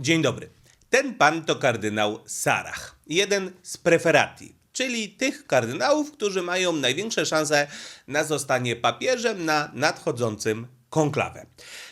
Dzień dobry. Ten pan to kardynał Sarach, jeden z preferati, czyli tych kardynałów, którzy mają największe szanse na zostanie papieżem na nadchodzącym konklawę.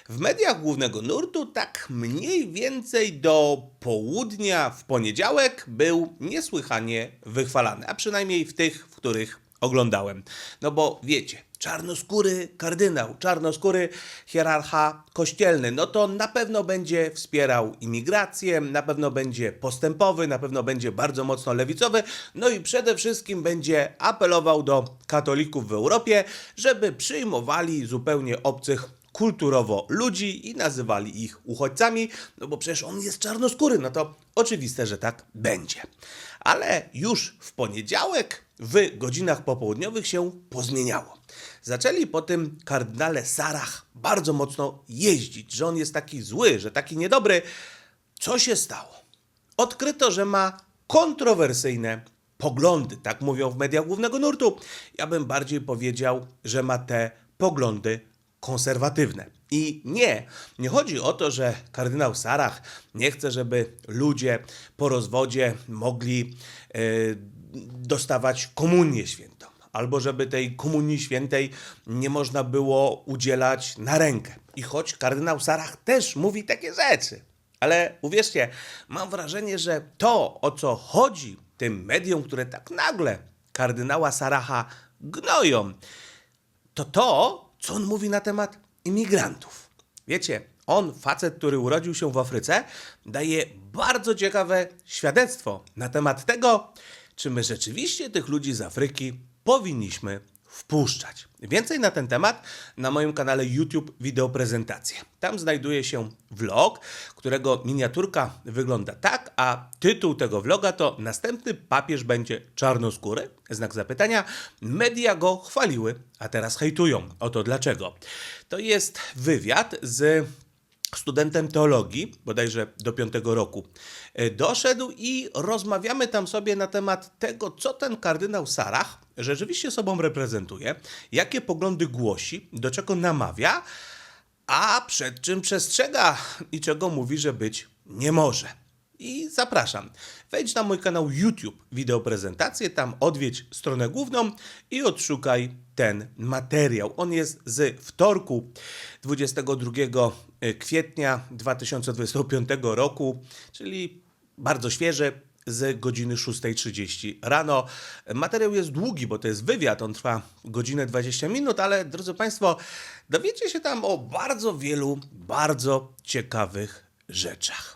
W mediach głównego nurtu tak mniej więcej do południa w poniedziałek był niesłychanie wychwalany, a przynajmniej w tych, w których oglądałem. No bo wiecie, czarnoskóry kardynał, czarnoskóry hierarcha kościelny, no to na pewno będzie wspierał imigrację, na pewno będzie postępowy, na pewno będzie bardzo mocno lewicowy, no i przede wszystkim będzie apelował do katolików w Europie, żeby przyjmowali zupełnie obcych kulturowo ludzi i nazywali ich uchodźcami, no bo przecież on jest czarnoskóry, no to oczywiste, że tak będzie. Ale już w poniedziałek w godzinach popołudniowych się pozmieniało. Zaczęli po tym kardynale Sarach bardzo mocno jeździć, że on jest taki zły, że taki niedobry. Co się stało? Odkryto, że ma kontrowersyjne poglądy, tak mówią w mediach głównego nurtu. Ja bym bardziej powiedział, że ma te poglądy konserwatywne. I nie, nie chodzi o to, że kardynał Sarach nie chce, żeby ludzie po rozwodzie mogli e, dostawać komunię świętą, albo żeby tej komunii świętej nie można było udzielać na rękę. I choć kardynał Sarach też mówi takie rzeczy, ale uwierzcie, mam wrażenie, że to, o co chodzi tym mediom, które tak nagle kardynała Saracha gnoją, to to, co on mówi na temat imigrantów. Wiecie, on, facet, który urodził się w Afryce, daje bardzo ciekawe świadectwo na temat tego, czy my rzeczywiście tych ludzi z Afryki powinniśmy wpuszczać. Więcej na ten temat na moim kanale YouTube wideo prezentacje. Tam znajduje się vlog, którego miniaturka wygląda tak, a tytuł tego vloga to Następny papież będzie czarnoskóry? Znak zapytania. Media go chwaliły, a teraz hejtują. Oto dlaczego. To jest wywiad z studentem teologii, bodajże do piątego roku, e, doszedł i rozmawiamy tam sobie na temat tego, co ten kardynał Sarach rzeczywiście sobą reprezentuje, jakie poglądy głosi, do czego namawia, a przed czym przestrzega i czego mówi, że być nie może. I zapraszam. Wejdź na mój kanał YouTube Wideo Prezentacje, tam odwiedź stronę główną i odszukaj ten materiał. On jest z wtorku 22 kwietnia 2025 roku, czyli bardzo świeży, z godziny 6.30 rano. Materiał jest długi, bo to jest wywiad, on trwa godzinę 20 minut, ale drodzy Państwo, dowiecie się tam o bardzo wielu, bardzo ciekawych rzeczach.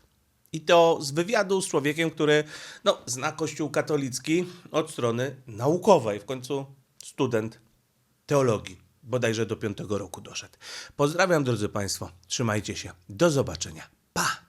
I to z wywiadu z człowiekiem, który no, zna Kościół katolicki od strony naukowej. W końcu student teologii. Bodajże do piątego roku doszedł. Pozdrawiam, drodzy Państwo. Trzymajcie się. Do zobaczenia.